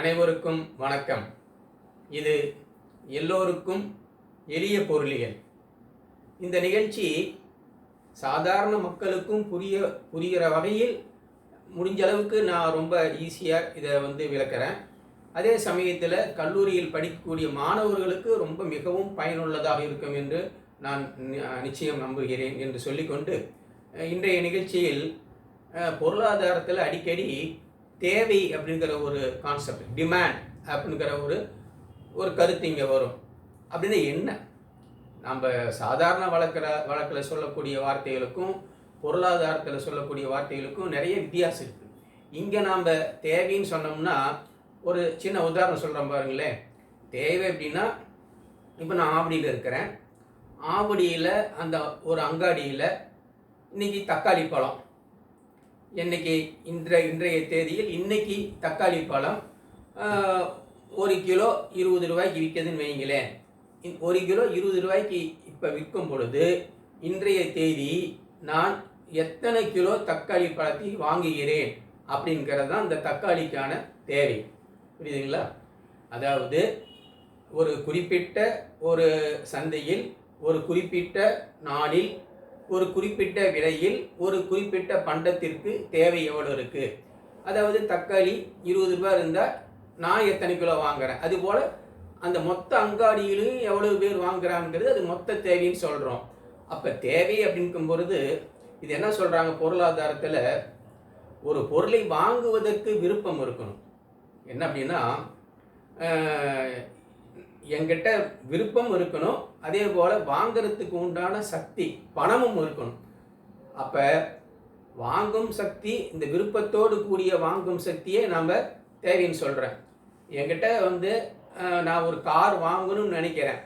அனைவருக்கும் வணக்கம். இது எல்லோருக்கும் எளிய பொருளியல். இந்த நிகழ்ச்சி சாதாரண மக்களுக்கும் புரிய புரிகிற வகையில் முடிஞ்ச அளவுக்கு நான் ரொம்ப ஈஸியாக இதை வந்து விளக்குறேன். அதே சமயத்தில் கல்லூரியில் படிக்கக்கூடிய மாணவர்களுக்கு ரொம்ப மிகவும் பயனுள்ளதாக இருக்கும் என்று நான் நிச்சயம் நம்புகிறேன் என்று சொல்லிக்கொண்டு இன்றைய நிகழ்ச்சியில் பொருளாதாரத்தில் அடிக்கடி தேவை அப்படிங்கிற ஒரு கான்செப்ட் டிமாண்ட் அப்படிங்கிற ஒரு ஒரு கருத்து இங்கே வரும். அப்படின்னா என்ன? நம்ம சாதாரண வழக்கில் வழக்கில் சொல்லக்கூடிய வார்த்தைகளுக்கும் பொருளாதாரத்தில் சொல்லக்கூடிய வார்த்தைகளுக்கும் நிறைய வித்தியாசம் இருக்குது இங்கே நாம் தேவைன்னு சொன்னோம்னா ஒரு சின்ன உதாரணம் சொல்கிறோம் பாருங்களேன். தேவை அப்படின்னா இப்போ நான் ஆவடியில் இருக்கிறேன். ஆவடியில் அந்த ஒரு அங்காடியில் இன்றைக்கி தக்காளி பழம். இன்னைக்கு இன்ற இன்றைய தேதியில் இன்னைக்கு தக்காளி பழம் ஒரு கிலோ இருபது ரூபாய்க்கு விற்கிதுன்னு வைங்களேன் ஒரு கிலோ இருபது ரூபாய்க்கு இப்போ விற்கும் பொழுது இன்றைய தேதி நான் எத்தனை கிலோ தக்காளி பழத்தை வாங்குகிறேன் அப்படிங்கிறது தான் இந்த தக்காளிக்கான தேவை. புரியுதுங்களா? அதாவது ஒரு குறிப்பிட்ட ஒரு சந்தையில் ஒரு குறிப்பிட்ட நாளில் ஒரு குறிப்பிட்ட விலையில் ஒரு குறிப்பிட்ட பண்டத்திற்கு தேவை எவ்வளோ இருக்குது அதாவது தக்காளி இருபது ரூபாய் இருந்தால் நான் எத்தனை கிலோ வாங்குறேன்? அதுபோல் அந்த மொத்த அங்காடியிலையும் எவ்வளோ பேர் வாங்குறாங்கிறது அது மொத்த தேவைன்னு சொல்கிறோம் அப்போ தேவை அப்படிங்கும் பொழுது இது என்ன சொல்கிறாங்க பொருளாதாரத்தில்? ஒரு பொருளை வாங்குவதற்கு விருப்பம் இருக்கணும். என்ன அப்படின்னா என்கிட்ட விருப்பம் இருக்கணும். அதே போல் வாங்கிறதுக்கு உண்டான சக்தி பணமும் இருக்கணும். அப்போ வாங்கும் சக்தி இந்த விருப்பத்தோடு கூடிய வாங்கும் சக்தியே நாம் தேவைன்னு சொல்கிறேன் என்கிட்ட வந்து நான் ஒரு கார் வாங்கணும்னு நினைக்கிறேன்.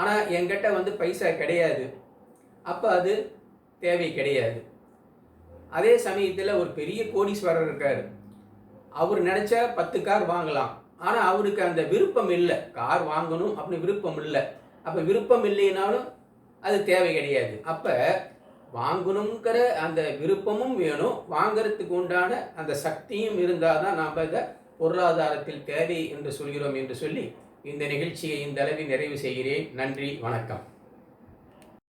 ஆனால் என்கிட்ட வந்து பைசா கிடையாது. அப்போ அது தேவை கிடையாது. அதே சமயத்தில் ஒரு பெரிய கோடீஸ்வரர் இருக்கார். அவர் நினச்சா பத்து கார் வாங்கலாம். ஆனால் அவருக்கு அந்த விருப்பம் இல்லை. கார் வாங்கணும் அப்படின்னு விருப்பம் இல்லை. அப்போ விருப்பம் இல்லைனாலும் அது தேவை கிடையாது. அப்போ வாங்கணுங்கிற அந்த விருப்பமும் வேணும். வாங்குறதுக்கு உண்டான அந்த சக்தியும் இருந்தால் தான் நாம் இதை பொருளாதாரத்தில் தேவை என்று சொல்கிறோம் என்று சொல்லி இந்த நிகழ்ச்சியை இந்த அளவில் நிறைவு செய்கிறேன். நன்றி வணக்கம்.